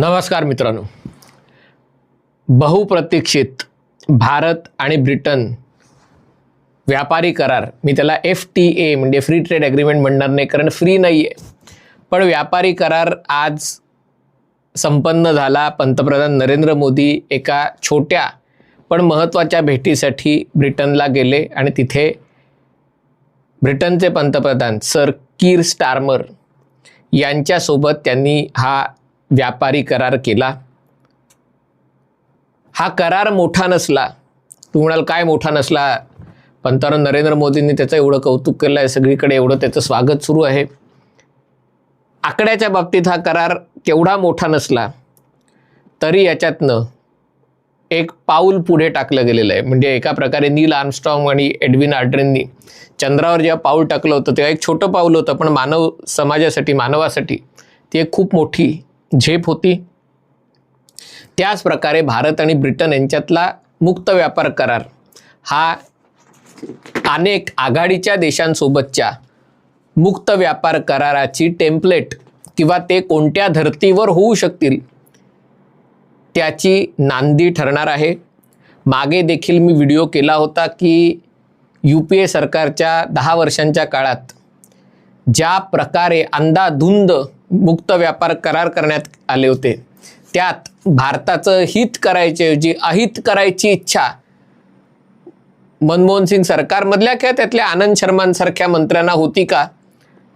नमस्कार मित्रांनो. बहुप्रतीक्षित भारत आणि ब्रिटन व्यापारी करार. मी त्याला एफ टी ए म्हणजे फ्री ट्रेड ॲग्रीमेंट म्हणणार नाही कारण फ्री नाही आहे पण व्यापारी करार आज संपन्न झाला पंतप्रधान नरेंद्र मोदी एका छोट्या पण महत्त्वाच्या भेटीसाठी ब्रिटनला गेले आणि तिथे ब्रिटनचे पंतप्रधान सर कीर स्टार्मर यांच्यासोबत त्यांनी हा व्यापारी करार केला. हा करार मोठा नसला. तू म्हणाल काय मोठा नसला? पंतप्रधान नरेंद्र मोदींनी त्याचं एवढं कौतुक केलं आहे सगळीकडे एवढं त्याचं स्वागत सुरू आहे. आकड्याच्या बाबतीत हा करार केवढा मोठा नसला तरी याच्यातनं एक पाऊल पुढे टाकलं गेलेलं आहे. म्हणजे एका प्रकारे नील आर्मस्ट्रॉंग आणि एडविन आर्ड्रेननी चंद्रावर जेव्हा पाऊल टाकलं होतं तेव्हा एक छोटं पाऊल होतं पण मानव समाजासाठी मानवासाठी ती एक खूप मोठी झेप होती. त्याच प्रकारे भारत आणि ब्रिटन यांच्यातला मुक्त व्यापार करार हा अनेक आघाडीच्या देशांसोबतच्या मुक्त व्यापार कराराची टेम्पलेट किंवा ते कोणत्या धर्तीवर होऊ शकतील त्याची नांदी ठरणार आहे. मागे देखील मी व्हिडिओ केला होता की यू पी ए सरकारच्या दहा वर्षांच्या काळात ज्या प्रकारे अंदाधुंद मुक्त व्यापार करार करण्यात आले होते. त्यात भारताचं हित करायच्याऐवजी अहित करायची इच्छा मनमोहन सिंग सरकारमधल्या किंवा त्यातल्या आनंद शर्मांसारख्या मंत्र्यांना होती का?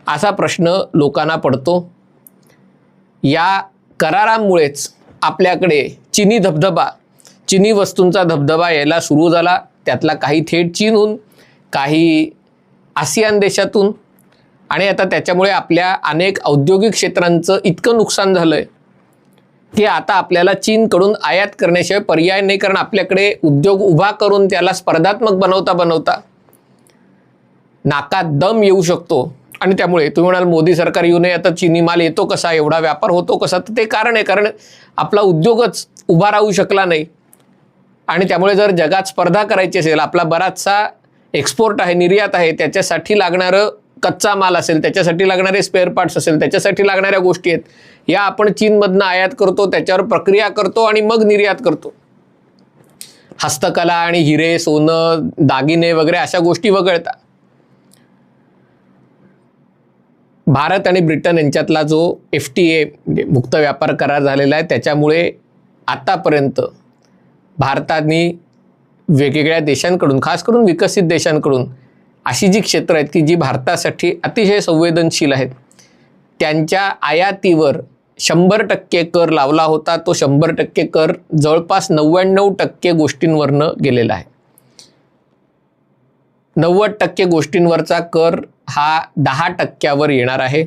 असा प्रश्न लोकांना पडतो. या करारामुळेच आपल्याकडे चिनी धबधबा चिनी वस्तूंचा धबधबा यायला सुरू झाला. त्यातला काही थेट चीनहून काही आसियान देशातून आणि आता त्याच्यामुळे आपल्या अनेक औद्योगिक क्षेत्रांचं इतकं नुकसान झालं आहे की आता आपल्याला चीनकडून आयात करण्याशिवाय पर्याय नाही कारण आपल्याकडे उद्योग उभा करून त्याला स्पर्धात्मक बनवता बनवता नाकात दम येऊ शकतो. आणि त्यामुळे तुम्ही म्हणाल मोदी सरकार येऊ नये आता चीनी माल येतो कसा? एवढा व्यापार होतो कसा? तर ते कारण आहे कारण आपला उद्योगच उभा राहू शकला नाही. आणि त्यामुळे जर जगात स्पर्धा करायची असेल आपला बराचसा एक्सपोर्ट आहे निर्यात आहे त्याच्यासाठी लागणारं कच्चा माल असेल त्याच्यासाठी लागणारे स्पेअर पार्ट्स असेल त्याच्यासाठी लागणाऱ्या गोष्टी आहेत या आपण चीनमधनं आयात करतो त्याच्यावर प्रक्रिया करतो आणि मग निर्यात करतो. हस्तकला आणि हिरे सोनं दागिने वगैरे अशा गोष्टी वगळता. भारत आणि ब्रिटन यांच्यातला जो एफ टी ए म्हणजे मुक्त व्यापार करार झालेला आहे त्याच्यामुळे आतापर्यंत भारताने वेगवेगळ्या देशांकडून खास करून विकसित देशांकडून अशी जी क्षेत्र आहेत की जी भारतासाठी अतिशय संवेदनशील आहेत त्यांच्या आयातीवर शंभर टक्के कर लावला होता तो शंभर टक्के कर जवळपास नव्याण्णव टक्के गोष्टींवरनं गेलेला आहे. नव्वद टक्के गोष्टींवरचा कर हा दहा टक्क्यावर येणार आहे.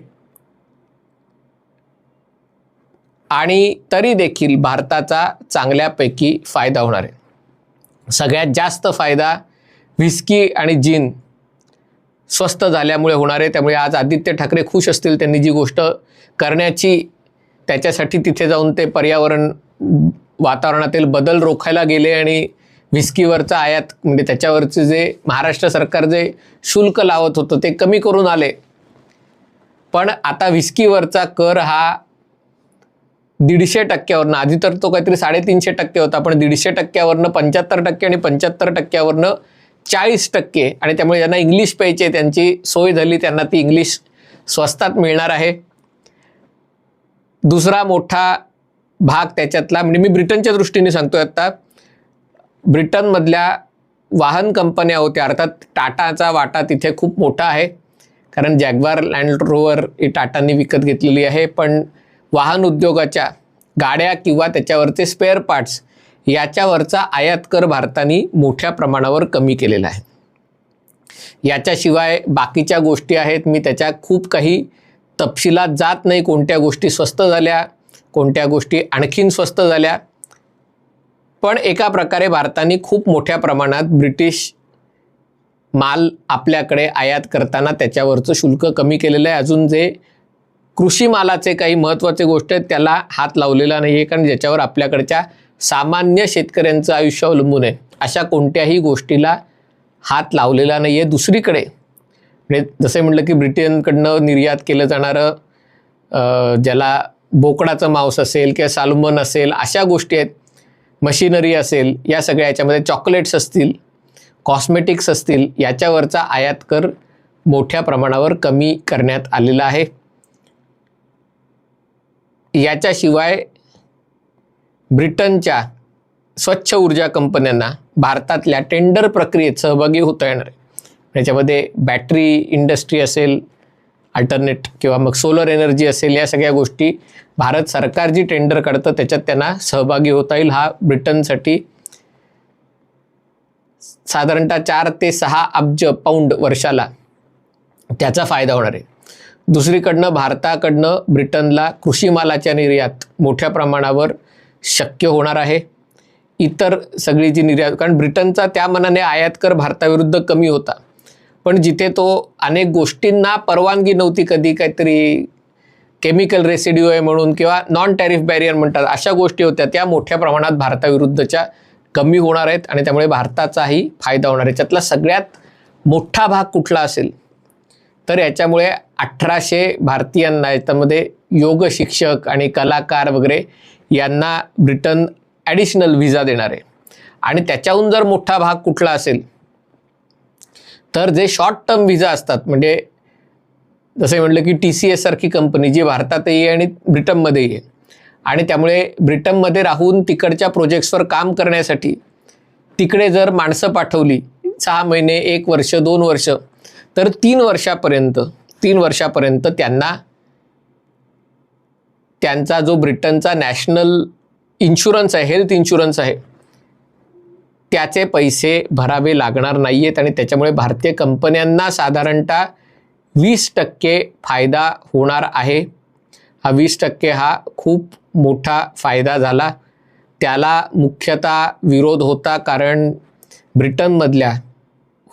आणि तरी देखील भारताचा चांगल्यापैकी फायदा होणार आहे. सगळ्यात जास्त फायदा व्हिस्की आणि जिन स्वस्त झाल्यामुळे होणार आहे. त्यामुळे आज आदित्य ठाकरे खुश असतील त्यांनी जी गोष्ट करण्याची. त्याच्यासाठी तिथे जाऊन ते पर्यावरण वातावरणातील बदल रोखायला गेले आणि व्हिस्कीवरचा आयात म्हणजे त्याच्यावरचे जे महाराष्ट्र सरकार जे शुल्क लावत होतं ते कमी करून आले. पण आता व्हिस्कीवरचा कर हा दीडशे टक्क्यावरनं आधी तर तो काहीतरी साडेतीनशे टक्के होता पण दीडशे टक्क्यावरनं पंच्याहत्तर टक्के आणि पंच्याहत्तर टक्क्यावरनं चाळीस टक्के आणि त्यामुळे ज्यांना इंग्लिश प्यायचे त्यांची सोय झाली त्यांना ती इंग्लिश स्वस्तात मिळणार आहे. दुसरा मोठा भाग त्याच्यातला म्हणजे मी ब्रिटनच्या दृष्टीने सांगतोय आत्ता ब्रिटनमधल्या वाहन कंपन्या होत्या अर्थात टाटाचा वाटा तिथे खूप मोठा आहे. कारण जॅगवार लँड रोवर ही टाटांनी विकत घेतलेली आहे पण वाहन उद्योगाच्या गाड्या किंवा त्याच्यावरचे स्पेअर पार्ट्स याच्यावरचा आयात कर भारताने मोठ्या प्रमाणावर कमी केलेला आहे. याच्याशिवाय बाकीच्या गोष्टी आहेत मी त्याच्या खूप काही तपशिलात जात नाही कोणत्या गोष्टी स्वस्त झाल्या कोणत्या गोष्टी आणखीन स्वस्त झाल्या. पण एका प्रकारे भारताने खूप मोठ्या प्रमाणात ब्रिटिश माल आपल्याकडे आयात करताना त्याच्यावरचं शुल्क कमी केलेलं आहे. अजून जे कृषी मालाचे काही महत्त्वाचे गोष्ट आहेत त्याला हात लावलेला नाही आहे कारण ज्याच्यावर आपल्याकडच्या सामान्य शेतकऱ्यांचं आयुष्य अवलंबून आहे. अशा कोणत्याही गोष्टीला हात लावलेला नाही आहे दुसरीकडे. म्हणजे जसे म्हटलं की ब्रिटनकडनं निर्यात केलं जाणारं ज्याला बोकडाचं मांस असेल किंवा सालमन असेल अशा गोष्टी आहेत. मशिनरी असेल या सगळ्या याच्यामध्ये चॉकलेट्स असतील कॉस्मेटिक्स असतील याच्यावरचा आयात कर मोठ्या प्रमाणावर कमी करण्यात आलेला आहे. याच्याशिवाय ब्रिटनच्या स्वच्छ ऊर्जा कंपन्यांना भारतातल्या टेंडर प्रक्रियेत सहभागी होता येणार आहे. त्याच्यामध्ये बॅटरी इंडस्ट्री असेल अल्टरनेट किंवा मग सोलर एनर्जी असेल या सगळ्या गोष्टी भारत सरकार जी टेंडर काढतं त्याच्यात त्यांना सहभागी होता येईल. हा ब्रिटनसाठी साधारणतः चार ते सहा अब्ज पाऊंड वर्षाला त्याचा फायदा होणार आहे. दुसरीकडनं भारताकडनं ब्रिटनला कृषी मालाच्या निर्यात मोठ्या प्रमाणावर शक्य होणार आहे. इतर सगळी जी निर्यात कारण ब्रिटनचा त्या मनाने आयात कर भारताविरुद्ध कमी होता. पण जिथे तो अनेक गोष्टींना परवानगी नव्हती कधी काहीतरी केमिकल रेसिड्यू आहे म्हणून किंवा नॉन टॅरिफ बॅरियर म्हणतात अशा गोष्टी होत्या त्या मोठ्या प्रमाणात भारताविरुद्धच्या कमी होणार आहेत आणि त्यामुळे भारताचाही फायदा होणार आहे. याच्यातला सगळ्यात मोठा भाग कुठला असेल? तर याच्यामुळे अठराशे भारतीयांना याच्यामध्ये योग शिक्षक आणि कलाकार वगैरे यांना ब्रिटन ॲडिशनल व्हिजा देणार आहे. आणि त्याच्याहून जर मोठा भाग कुठला असेल तर जे शॉर्ट टर्म व्हिजा असतात म्हणजे जसे म्हटलं की टी सी एस सारखी कंपनी जी भारतातही आहे आणि ब्रिटनमध्येही आहे. आणि त्यामुळे ब्रिटनमध्ये राहून तिकडच्या प्रोजेक्ट्सवर काम करण्यासाठी तिकडे जर माणसं पाठवली सहा महिने एक वर्ष दोन वर्ष तर तीन वर्षापर्यंत तीन वर्षापर्यंत त्यांना त्यांचा जो ब्रिटनचा नॅशनल इन्शुरन्स आहे हेल्थ इन्शुरन्स आहे त्याचे पैसे भरावे लागणार नाही आहेत आणि त्याच्यामुळे भारतीय कंपन्यांना साधारणतः वीस टक्के फायदा होणार आहे. हा वीस टक्के हा खूप मोठा फायदा झाला. त्याला मुख्यतः विरोध होता कारण ब्रिटनमधल्या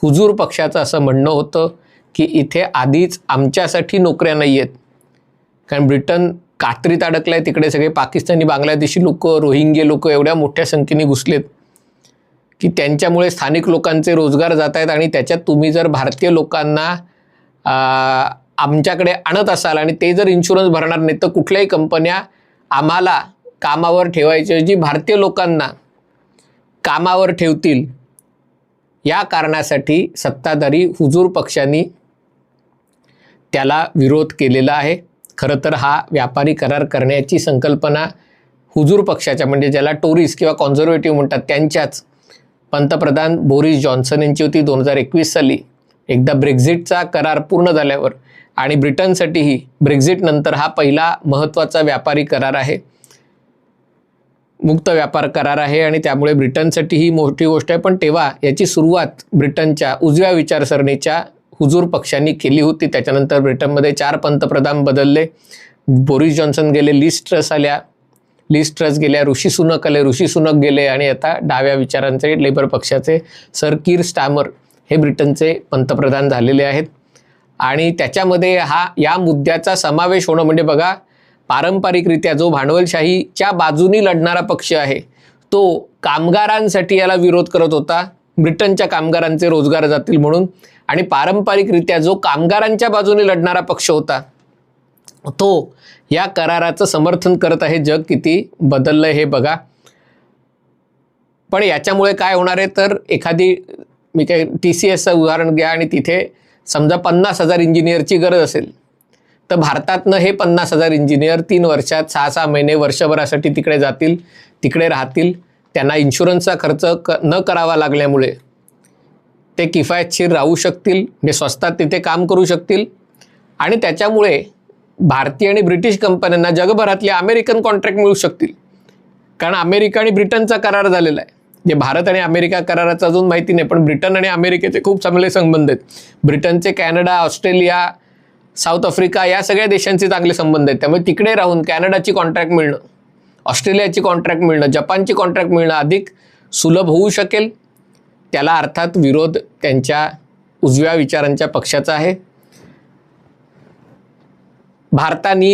हुजूर पक्षाचं असं म्हणणं होतं की इथे आधीच आमच्यासाठी नोकऱ्या नाही आहेत कारण ब्रिटन कात्रीत अडकलं आहे तिकडे सगळे पाकिस्तानी बांगलादेशी लोक रोहिंगे लोक एवढ्या मोठ्या संख्येने घुसलेत की त्यांच्यामुळे स्थानिक लोकांचे रोजगार जात आहेत आणि त्याच्यात तुम्ही जर भारतीय लोकांना आमच्याकडे आणत असाल आणि ते जर इन्शुरन्स भरणार नाही तर कुठल्याही कंपन्या आम्हाला कामावर ठेवायच्याऐवजी भारतीय लोकांना कामावर ठेवतील. या कारणासाठी सत्ताधारी हुजूर पक्षांनी त्याला विरोध केलेला आहे. खरं तर हा व्यापारी करार करण्याची संकल्पना हुजूर पक्षाच्या म्हणजे ज्याला टोरीस किंवा कॉन्झर्वेटिव्ह म्हणतात त्यांच्याच. पंतप्रधान बोरिस जॉन्सन यांची होती दोन हजार एकवीस साली. एकदा ब्रेक्झिटचा करार पूर्ण झाल्यावर आणि ब्रिटनसाठीही ब्रेक्झिटनंतर हा पहिला महत्त्वाचा व्यापारी करार आहे. मुक्त व्यापार करार आहे आणि त्यामुळे ब्रिटनसाठी ही मोठी गोष्ट आहे. पण तेव्हा याची सुरुवात ब्रिटनच्या उजव्या विचारसरणीच्या हुजूर पक्षांनी केली होती. त्याच्यानंतर ब्रिटनमध्ये चार पंतप्रधान बदलले. बोरिस जॉन्सन गेले लिस्ट्रस आल्या. लिस्ट्रस गेल्या ऋषी सुनक आले. ऋषी सुनक गेले आणि आता डाव्या विचारांचे लेबर पक्षाचे सर कीर स्टॅमर हे ब्रिटनचे पंतप्रधान झालेले आहेत. आणि त्याच्यामध्ये हा या मुद्द्याचा समावेश होणं म्हणजे बघा पारंपरिकरित्या जो भांडवलशाहीच्या बाजूनी लढणारा पक्ष आहे तो कामगारांसाठी याला विरोध करत होता. ब्रिटनच्या कामगारांचे रोजगार जातील म्हणून. आणि पारंपरिकरित्या जो कामगारांच्या बाजूने लढणारा पक्ष होता तो या कराराचं समर्थन करत आहे. जग किती बदललं हे बघा. पण याच्यामुळे काय होणार आहे? तर एखादी मी काय टी सी एसचं उदाहरण घ्या आणि तिथे समजा पन्नास हजार इंजिनियरची गरज असेल तर भारतातनं हे पन्नास हजार इंजिनियर तीन वर्षात सहा सहा महिने वर्षभरासाठी तिकडे जातील तिकडे राहतील. त्यांना इन्शुरन्सचा खर्च क न करावा लागल्यामुळे ते किफायतशीर राहू शकतील म्हणजे स्वस्तात तिथे काम करू शकतील. आणि त्याच्यामुळे भारतीय आणि ब्रिटिश कंपन्यांना जगभरातले अमेरिकन कॉन्ट्रॅक्ट मिळू शकतील. कारण अमेरिका आणि ब्रिटनचा करार झालेला आहे. जे भारत आणि अमेरिका कराराचा अजून माहिती नाही पण ब्रिटन आणि अमेरिकेचे खूप चांगले संबंध आहेत. ब्रिटनचे कॅनडा ऑस्ट्रेलिया साऊथ आफ्रिका या सगळ्या देशांचे चांगले संबंध आहेत. त्यामुळे तिकडे राहून कॅनडाची कॉन्ट्रॅक्ट मिळणं ऑस्ट्रेलियाची कॉन्ट्रॅक्ट मिळणं जपानची कॉन्ट्रॅक्ट मिळणं अधिक सुलभ होऊ शकेल. त्याला अर्थात विरोध त्यांच्या उजव्या विचारांच्या पक्षाचा आहे. भारताने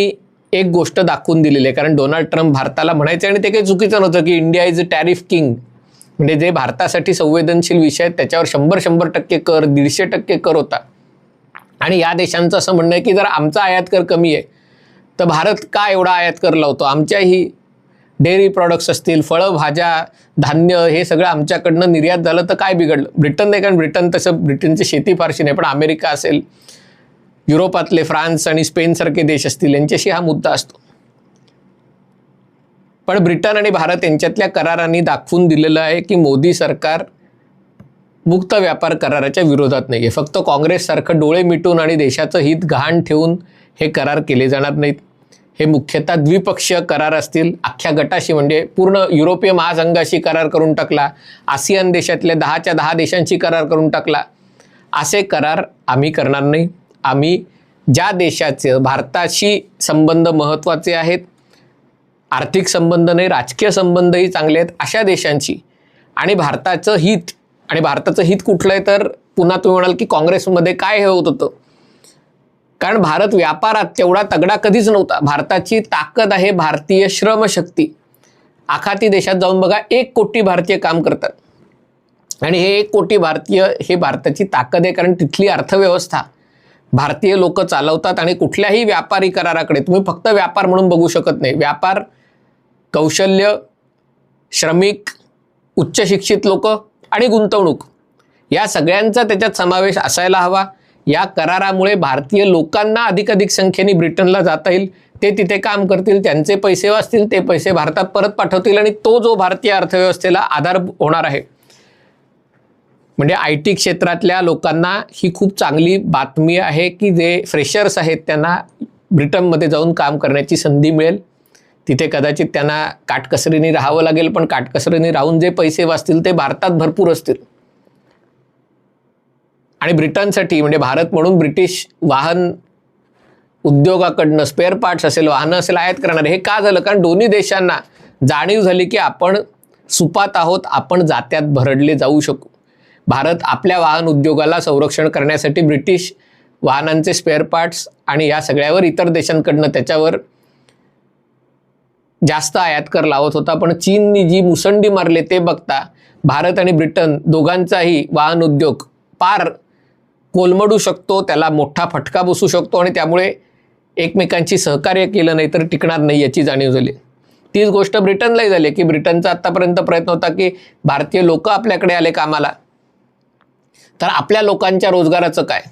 एक गोष्ट दाखवून दिलेली आहे कारण डोनाल्ड ट्रम्प भारताला म्हणायचं आणि ते काही चुकीचं नव्हतं की India is a tariff king. म्हणजे जे भारतासाठी संवेदनशील विषय आहेत त्याच्यावर शंभर शंभर टक्के कर दीडशे टक्के कर होता. आणि या देशांचं असं म्हणणं आहे की जर आमचा आयात कर कमी आहे तर भारत का एवढा आयात कर लावतो? आमच्याही डेअरी प्रॉडक्ट्स असतील फळं भाज्या धान्य हे सगळं आमच्याकडनं निर्यात झालं तर काय बिघडलं? ब्रिटन नाही कारण ब्रिटन तसं ब्रिटनची शेती फारशी नाही पण अमेरिका असेल युरोपातले फ्रान्स आणि स्पेनसारखे देश असतील यांच्याशी हा मुद्दा असतो. पण ब्रिटन आणि भारत यांच्यातल्या करारांनी दाखवून दिलेलं आहे की मोदी सरकार मुक्त व्यापार कराराच्या विरोधात नाही आहे फक्त काँग्रेससारखं डोळे मिटून आणि देशाचं हित गहाण ठेवून हे करार केले जाणार नाहीत. हे मुख्यतः द्विपक्षीय करार असतील. अख्ख्या गटाशी म्हणजे पूर्ण युरोपीय महासंघाशी करार करून टाकला. आसियान देशातल्या दहाच्या दहा देशांशी करार करून टाकला. असे करार आम्ही करणार नाही. आम्ही ज्या देशाचे भारताशी संबंध महत्त्वाचे आहेत आर्थिक संबंध नाही राजकीय संबंधही चांगले आहेत अशा देशांची आणि भारताचं हित आणि भारताचं हित कुठलं आहे तर पुन्हा तुम्ही म्हणाल की काँग्रेसमध्ये काय हे होत होतं? कारण भारत व्यापारात तेवढा तगडा कधीच नव्हता. भारताची ताकद आहे भारतीय श्रमशक्ती. आखाती देशात जाऊन बघा एक कोटी भारतीय काम करतात. आणि हे एक कोटी भारतीय हे भारताची ताकद आहे कारण तिथली अर्थव्यवस्था भारतीय लोक चालवतात आणि कुठल्याही व्यापारी कराराकडे तुम्ही फक्त व्यापार म्हणून बघू शकत नाही. व्यापार कौशल्य श्रमिक उच्च शिक्षित लोक आणि गुंतवणूक. या सगळ्यांचा त्याच्यात समावेश असायला हवा. या करारामुळे भारतीय लोकांना अधिकाधिक संख्येने ब्रिटनला जाता येईल. ते तिथे काम करतील त्यांचे पैसे वाचतील ते पैसे भारतात परत पाठवतील आणि तो जो भारतीय अर्थव्यवस्थेला आधार होणार आहे. म्हणजे आय टी क्षेत्रातल्या लोकांना ही खूप चांगली बातमी आहे की जे फ्रेशर्स आहेत त्यांना ब्रिटनमध्ये जाऊन काम करण्याची संधी मिळेल. तिथे कदाचित त्यांना काटकसरीने राहावं लागेल पण काटकसरीने राहून जे पैसे वाचतील ते भारतात भरपूर असतील. आणि ब्रिटनसाठी म्हणजे भारत म्हणून ब्रिटिश वाहन उद्योगाकडनं स्पेअर पार्ट्स असेल वाहनं असेल आयात करणार हे का झालं? कारण दोन्ही देशांना जाणीव झाली की आपण सुपात आहोत आपण जात्यात भरडले जाऊ शकू. भारत आपल्या वाहन उद्योगाला संरक्षण करण्यासाठी ब्रिटिश वाहनांचे स्पेअर पार्ट्स आणि या सगळ्यावर इतर देशांकडनं त्याच्यावर जास्त आयात कर लावत होता. पण चीननी जी मुसंडी मारले ते बघता भारत आणि ब्रिटन दोघांचाही वाहन उद्योग पार कोलमडू शकतो त्याला मोठा फटका बसू शकतो आणि त्यामुळे एकमेकांची सहकार्य केलं नाही तर टिकणार नाही याची जाणीव झाली. तीच गोष्ट ब्रिटनलाही झाली की ब्रिटनचा आत्तापर्यंत प्रयत्न होता की भारतीय लोक आपल्याकडे आले कामाला. तर आपल्या लोकांच्या रोजगाराचं काय?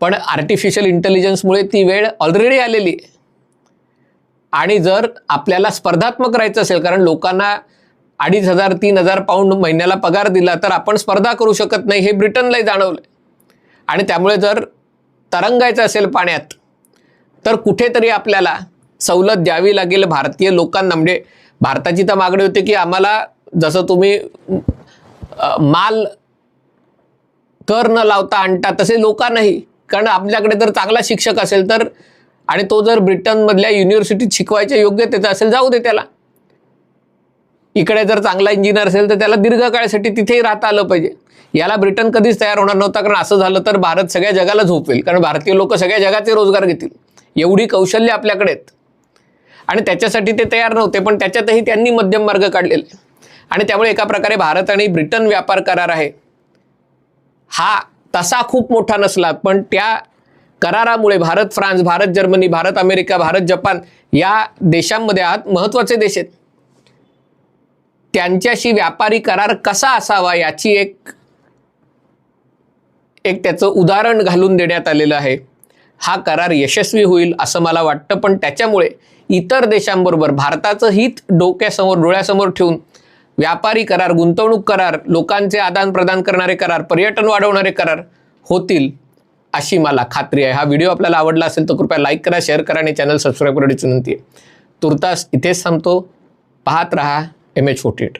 पण आर्टिफिशियल इंटेलिजन्समुळे ती वेळ ऑलरेडी आलेली. आहे आणि जर आपल्याला स्पर्धात्मक राहायचं असेल कारण लोकांना अडीच हजार तीन हजार पाऊंड महिन्याला पगार दिला तर आपण स्पर्धा करू शकत नाही हे ब्रिटनलाही जाणवलं. आणि त्यामुळे जर तरंगायचं असेल पाण्यात तर कुठेतरी आपल्याला सवलत द्यावी लागेल भारतीय लोकांना. म्हणजे भारताची तर मागणी होती की आम्हाला जसं तुम्ही माल कर न लावता आणता तसे लोकांनाही. कारण आपल्याकडे जर चांगला शिक्षक असेल तर आणि तो जर ब्रिटनमधल्या युनिव्हर्सिटीत शिकवायच्या योग्यतेचा असेल जाऊ दे त्याला. इकडे जर चांगला इंजिनियर असेल तर त्याला दीर्घकाळासाठी तिथेही राहता आलं पाहिजे. याला ब्रिटन कधीच तयार होणार नव्हता कारण असं झालं तर भारत सगळ्या जगाला झोपेल. कारण भारतीय लोक सगळ्या जगाचे रोजगार घेतील. एवढी कौशल्य आपल्याकडे आहेत. आणि त्याच्यासाठी ते तयार नव्हते पण त्याच्यातही त्यांनी मध्यम मार्ग काढलेले. आणि त्यामुळे एका प्रकारे भारत आणि ब्रिटन व्यापार करार आहे. हा तसा खूप मोठा नसला पण त्या करारामुळे Bharat France Bharat Germany Bharat America Bharat Japan या देशांमध्ये आत महत्त्वाचे देश आहेत. त्यांच्याशी व्यापारी करार कसा असावा याची एक एक त्याचं उदाहरण घालून देण्यात आलेलं आहे. हा करार यशस्वी होईल असं मला वाटतं पण त्याच्यामुळे इतर देशांबरोबर भारताचं हित डोक्यासमोर डोळ्यासमोर ठेवून व्यापारी करार गुंतवणूक करार लोकांचे आदान प्रदान करणारे करार पर्यटन वाढवणारे करार होतील अशी मला खात्री आहे. हा व्हिडिओ आपल्याला आवडला असेल तर कृपया लाईक करा शेअर करा आणि चॅनल सबस्क्राईब करण्याची विनंती आहे. तुर्तास इथेच थांबतो. पाहत रहा एम एच फोर्टी एट.